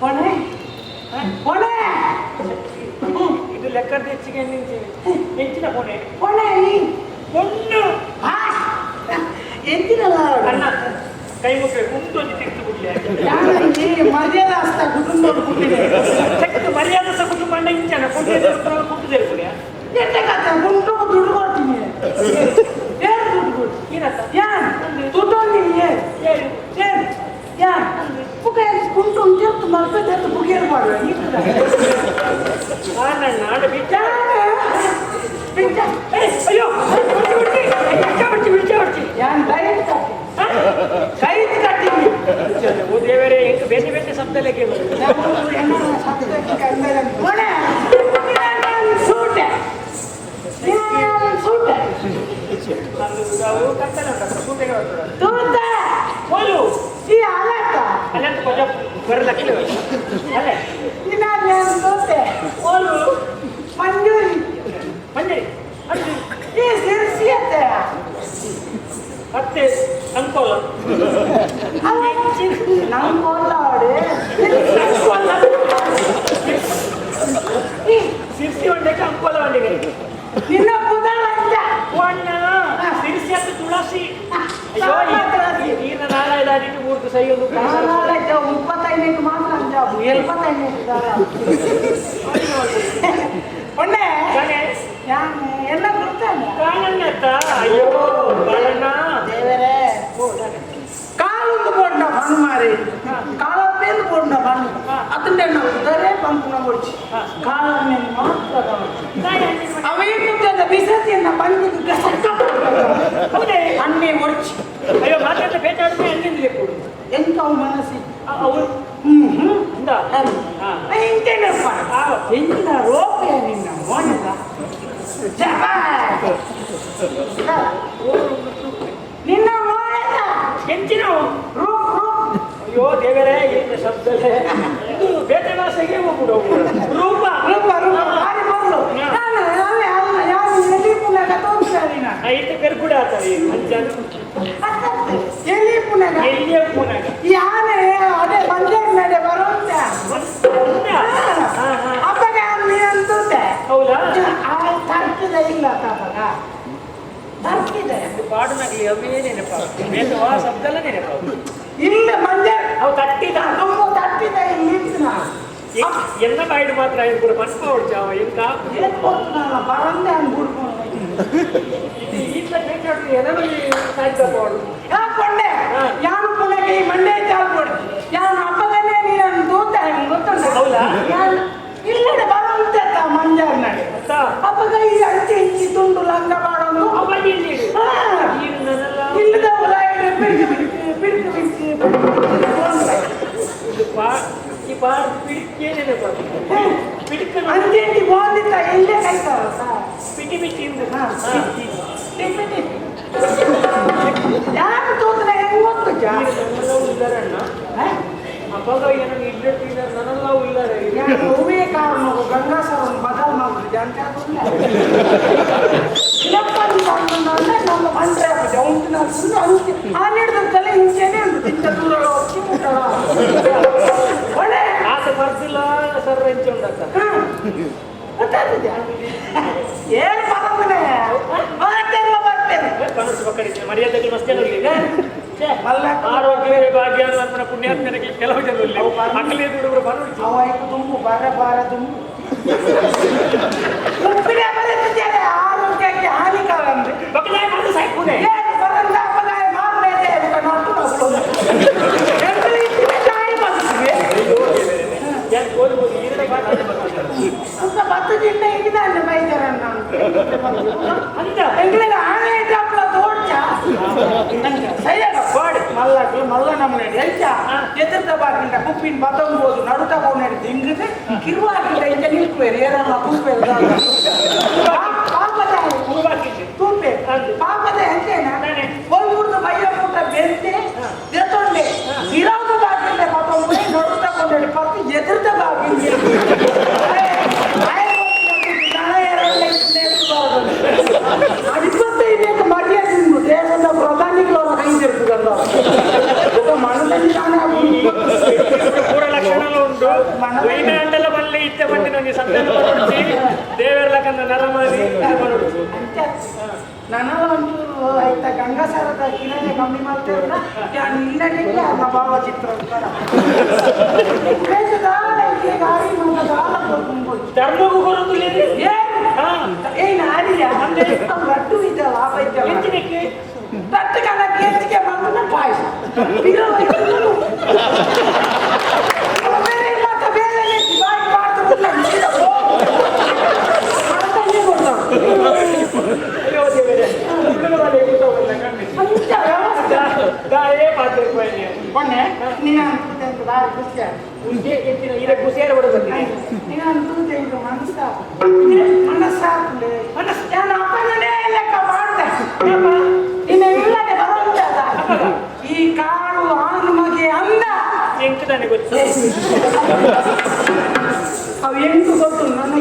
ಹೊಣೆ ಕೊಣೆ ಇದು ಲೆಕ್ಕದ ಹೆಚ್ಚಿಗೆ ನಿಂತೀನಿ ಹೆಚ್ಚಿನ ಕೊನೆ ಕೊಣೆ ನೀ ಒಂದು ಎಂದಿನಲ್ಲ ಅಣ್ಣ ಕೈ ಮುಖ ಒಂದು ತಿರ್ತು ಬಿಡ್ಲಿ. ಮರ್ಯಾದ ಅಷ್ಟ ಕುಟುಂಬ ಕುಟ್ಟಿದೆ ಮರ್ಯಾದೆ ಸಹ ಕುಟುಂಬ ಅಣ್ಣ ಇಂಚನ ಕೊಟ್ಟಿದ್ದೆ ಕುಟ್ಟಿದೆ ಕುಡಿಯ ಎಷ್ಟೇ ಕತೆ ಗುಂಟು ದುಡ್ಡು ಕೊಡ್ತೀನಿ. ಏನು ದುಡ್ಡು ಕೊಡ್ತೀನಿ ಏನತ್ತ ಯಾರು ದುಡ್ಡು ನೀನು ಏನು ಏನು ಏನು ಯಾನ್ ಬುಕ್ ಗುಂಟು ಮುಗಿಯಲು ಮಾಡುವ ನಾಡು ಬಿಟ್ಟ. ಬಿಟ್ಟ. ಅಯ್ಯೋ ಬಿಡ್ತಿ, ಬಿಡ್ತಿ. ಬಿಡ್ತಿ. ಯಾನ್ ಕಟ್ಟಿ? ಹಾ? ಕೈತ್ ಓ ದೇವರೇ ಹೆಂಗ್ ಬೇರೆ ಬೇರೆ ಶಬ್ದಲ್ಲೇ ಕೇಳು Recuerda que ಉದರೇ ಹಾ. ಕೊಡ್ಚಿ ಕಾಲನ್ನೇ ಮಾತ್ರ ಅವೇನು ಬಿಸತಿಯನ್ನ ಬಂದಿದ್ದು ಅನ್ನೇ ಒಡ್ಚಿ ಅಯ್ಯೋ ಮಾತಾಡ್ತ ಬೇಟಾಡಿದ್ರೆ ಹಂಗಿಂದಲೇ ಕೊಡು ಎಂತ ಮನಸ್ಸಿ ಅವಳು? ಹ್ಮ್ ಹ್ಮ್. ಇಂದ. ಇಂತೇನಪ್ಪ ಎಂತ ರೋಗ ನಿನ್ನ ಮೋನಲ್ಲ ನಿನ್ನ ಮೋನಲ್ಲ ಎಂಚಿನ ರೂಪ್ ರೂಪ್ ಅಯ್ಯೋ ದೇವರೇ ಏನು ಶಬ್ದಲೇ ಇದು ಬೇಟೆ ಭಾಷೆಗೆ ಹೋಗ್ಬಿಡು ರೂಪ ರೂಪ ರೂಪ ಬಾರಿ ಬರ್ಲು ನಾನು ಯಾವೇ ಅಲ್ಲ ಯಾವ ಎಲ್ಲಿ ಪುನಗ ತೋರಿಸ್ತಾರೆ ನಾನು ಐತೆ ಕರ್ಗುಡ ಆತವೆ ಅಂಚನು ಎಲ್ಲಿ ಪುನಗ ಎಲ್ಲಿಯ ಪುನಗ ಯಾನೆ ಅದೇ ನಡೆ ಬರುವಂತ ಅಪ್ಪಗ ಅಂತಂದೆ ಹೌದಾ ಆ ತರ್ಕಿದ ಇಲ್ಲ ತಪ್ಪಗ ತರ್ಕಿದೆ ಪಾಡುನಾಗ್ಲಿ ಅವೇ ನೆನಪ ಬೇಟವಾ ಶಬ್ದಲ್ಲ ನೆನಪ ಇಲ್ಲ ಮಂಜಾರ್ ಅವು ತಟ್ಟಿದ ತುಂಬ ತಟ್ಟಿದ ಇಲ್ಲ ಮಾತ್ರ ಇಬ್ಬರು ಕೂಡ ಮನ್ಪ ಹೊಡ್ಚಾವ ಎಂಕ ಏನ್ ಗೊತ್ತು ನಾನು ಬರಂದೆ ಹಂಗೆ ಬಿಡ್ಕೊಂಡು ಇದು ಇಲ್ಲಡೆ ಬರುವಂತ ಮಂಜಾರ್ ನಡೆ ಅಂತ ಅಪ್ಪಗ ಈ ಅಂಚೆ ಇಂಚಿ ತುಂಡು ಲಂಗ ಮಾಡೋದು ಅವ ಇಲ್ಲಿ ಹಾ. ನೀನು ನನ್ನೆಲ್ಲ ಇಲ್ಲದ ಉಲಾಯಿಡೆ ಬಿಡ್ಕು ಬಿಡ್ಕು ಬಿಡ್ಕು ಬಿಡ್ಕು ಇದು ಪಾ ಈ ಪಾಡ್ ಪಿಡಿಕೆ ನೆನಪ ಪಿಡಿಕ ಅಂಚೆ ಇಂಚಿ ಹೋದಿತ್ತ ಇಲ್ಲೇ ಕೈತಾರ ಪಿಟಿ ಪಿಟಿ ಇಂದು ಹಾ ಯಾರು ತೋದ್ರೆ ಹೆಂಗ್ ಗೊತ್ತು ಜಾ ನನ್ನೆಲ್ಲ ಬರ್ದಿಲ್ಲ ಸರ್ ಎಂಚ ಉಂಡಕ್ಕ ಏನು ಬರ್ತೇನೆ ಮರ್ಯಾದೆಗಳು ಮಸ್ತಿ ಆರೋಗ್ಯ ಭಾಗ್ಯ. ಅನ್ನೋ ಪುಣ್ಯಾತ್ಮನಿಗೆ ಕೆಲವು ಜನರಲ್ಲಿ ಮಕ್ಕಳಿಗೆ ಹುಡುಗರು ಬರೋದು ಅವಾಯ್ತು ತುಂಬು ಬರ. ಬಾರ ತುಂಬು ಆರೋಗ್ಯಕ್ಕೆ ಹಾನಿಕರ ಮಲ್ಲ ನಮ್ಮನೆ ಎಂಚ ಎದುರ್ದ ಬಾಗಿಂದ ಕುಪ್ಪಿನ ಬತ್ತಂಬೋದು ನಡುತ ಬೋನೆಡ್ ದಿಂಗದೆ ಕಿರುವಾಗಿಂದ ಇಂದ ನಿಲ್ಕುವೇರು ಏರಲ್ಲ ಕುಪ್ಪೆಲ್ಲ ಪಾಪದ ಹೂವಾಕಿದ್ದೆ ತೂಪೆ ಪಾಪದ ಎಂತೇನ ನಾನೇ. ಹೋಗ್ಬಿಡ್ದು ಬಯ್ಯ ಮುಟ್ಟ ಬೆಂತೆ ಖಾರ ಮಾಡಿ ಮಾಡೋದು ನನ್ನ ಒಂದು ಆಯ್ತ ಗಂಗಾಸಾರದ ಕಿರಣೆ ಕಮ್ಮಿ ಮಾಡ್ತೇವೆ ನಾನು ಇಲ್ಲಡೆಗೆ ಅನ್ನ ಭಾವಚಿತ್ರ ಧರ್ಮಗೂ ಬರುತ್ತಿಲ್ಲ ಏನು ಆಡಿಲ್ಲ ಅಂದ್ರೆ? ಲಡ್ಡು ಇದ್ದಲ್ಲ ಆ ಪೈದ್ಯ ಹೆಚ್ಚಿನಕ್ಕೆ ದಟ್ಟ ಕಾಲಕ್ಕೆ ಹೆಚ್ಚಿಗೆ ಬಂದ ಪಾಯಸ. ಈ ಕಾಡು ಆನು ಮಗೆ ಅಂದ ಎಂಟು ನನಗೆ ಗೊತ್ತು. ಅವು ಎಂಟು ಗೊತ್ತು ನನಗೆ